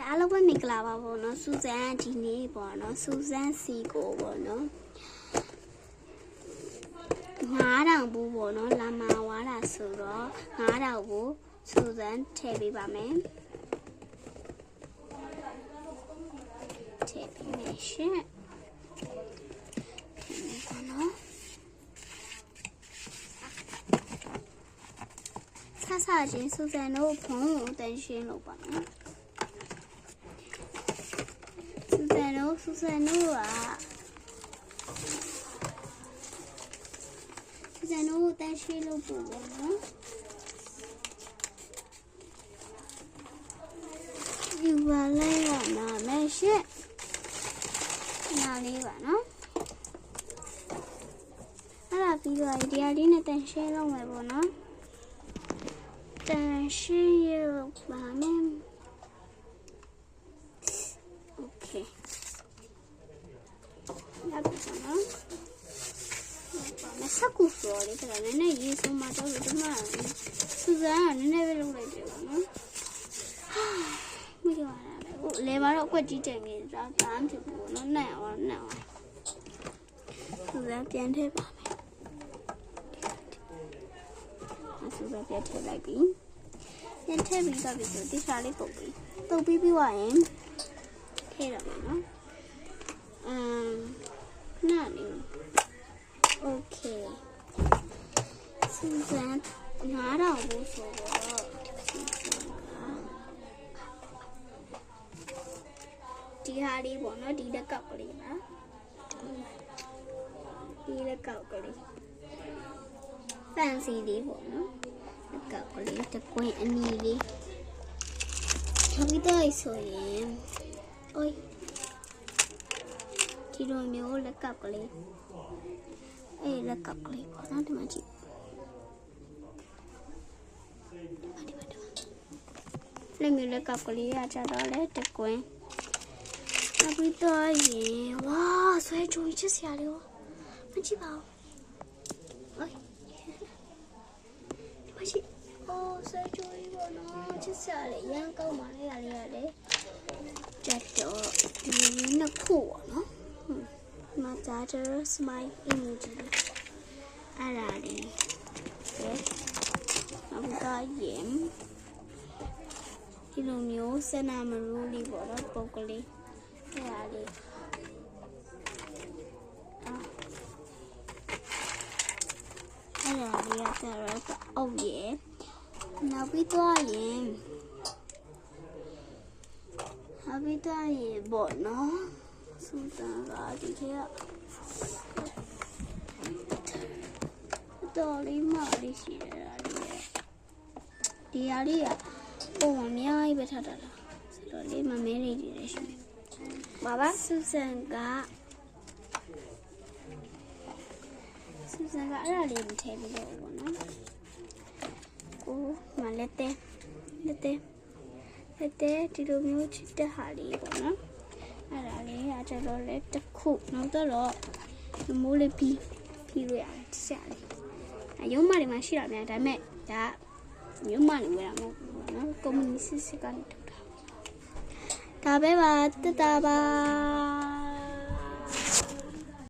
အားလုံးပဲမင်္ဂလာပါပေါ့နော်စူဇန်ဒီနေ့ပေါ့နော်စူဇန်စီကိုပေါ့နော်9000ဘူးပေါ့နော်လာမာဝါလာဆိုတော့9000ဘူးစူဇန်ထည့်ပေးပါမယ်ထည့်ပေးမယ်ရှင်ပေါ့နော်ဆဆချင်းစူဇန်တို့ဖုန်းကိုတန်ရှင်းလို့ပါနော် Susano, Susano က Susano ကိုတန်းရှင်းလို့ပို့ပါနော်ဒီပါလိုက်ရနာမယ်ရှင့်နားလေးပါနော်အဲ့ဒါပြီးတော့ဒီအလေးနဲ့တန်းရှင်းလုပ်မယ်ပေါ့နော်တန်းရှင်းရပါမယ် Okay. ရပြီ နော်။မဆက်ကူဆိုလေကလည်းနည်းနည်းရေးဆုံးမတော့လို့ဒီမှာစူဇန်ကနည်းနည်းပဲလုပ်လိုက်တယ်ပေါ့နော်။မကြောက်ရဘူး။ဟိုလေမတော့အကွက်ကြီးတယ်နေတာဘာမှဖြစ်ဘူးပေါ့နော်။နဲ့အောင်နဲ့အောင်။စူဇန်ပြန်ထည့်ပါမယ်။စူဇန်ပြန်ထည့်လိုက်ပြီ။ပြန်ထည့်ပြီးတော့ပြီဆိုတိကျလေးပုတ်ပြီးပုတ်ပြီးပြီးသွားရင်ထည့်ရမယ်နော်အမ် ဆိုတော့ဒီဟာလေးပေါ့နော်ဒီလက်ကောက်ကလေးပါဒီလက်ကောက်ကလေးဖန်စီလေးပေါ့နော်လက်ကောက်ကလေးတကွင်းအနီလေးနောက်ပြီးတော့ဆိုရင်။အိုးဒီလိုမျိုးလက်ကပ်ကလေး။အေးလက်ကပ်ကလေးပေါ့နော်ဒီမှာကြည့်။ဒီမှာဒီမှာဒီမှာ။ လက်မျိုးလက်ကပ်ကလေးရကြတော့လေတကွင်း။နောက်ပြီးတော့ရင်ဝါဆွဲကြုံချစ်စရာလေးရော။မကြည့်ပါဘူး။အိုးဒီမှာကြည့်။အိုးဆွဲကြုံကြီးပေါ့နော်ချစ်စရာလေးရမ်းကောင်းပါလေရလေးရတယ်။တက်တော့ဒီနှစ်ခုပေါ့နော်ဟွန်းဒီမှာဂျာဂျာစမိုင်း emoji လေးအဲ့ဒါလေးကဲနောက်တော့ရင် ဒီလိုမျိုးစနာမရူးလေးပေါ့နော်ပုတ်ကလေးအဲ့ဒါလေးအာအဲ့ဒါလေးကကျတော့အုပ်ရယ်နောက်ပြီးတော့ရင်ဟာဘီတာရေပေါ့နော်စူတန်ကဒီထဲကတော်လေးမလေးရှိရတာလေဒီဟာလေးက ပုံအများကြီးပဲထပ်တာလားဆိုတော့လေးမမဲလေးတွေလည်းရှိတယ်ဘာပါစူဇန်ကစူဇန်ကအဲ့ဒါလေးမထည့်ပြီးတော့ပေါ့နော်ကိုမလက်တဲ့လက်တဲ့တက်တဲ့ဒီလိုမျိုးချစ်တဲ့ဟာလေးပေါ့နော်အဲ့ဒါလေးကကျတော့လေတစ်ခုနောက်တော့မိုးလေးပြီးပြီးလို့ရတယ်တခြားလေးအယုံမလေးမှာရှိတာများဒါပေမဲ့ဒါယုံမလေးဝယ်တာမဟုတ် ဘူးနော်ကွန်မြူနစ်စစ်စစ်ကနေထုတ်တာဒါပဲပါတတပါ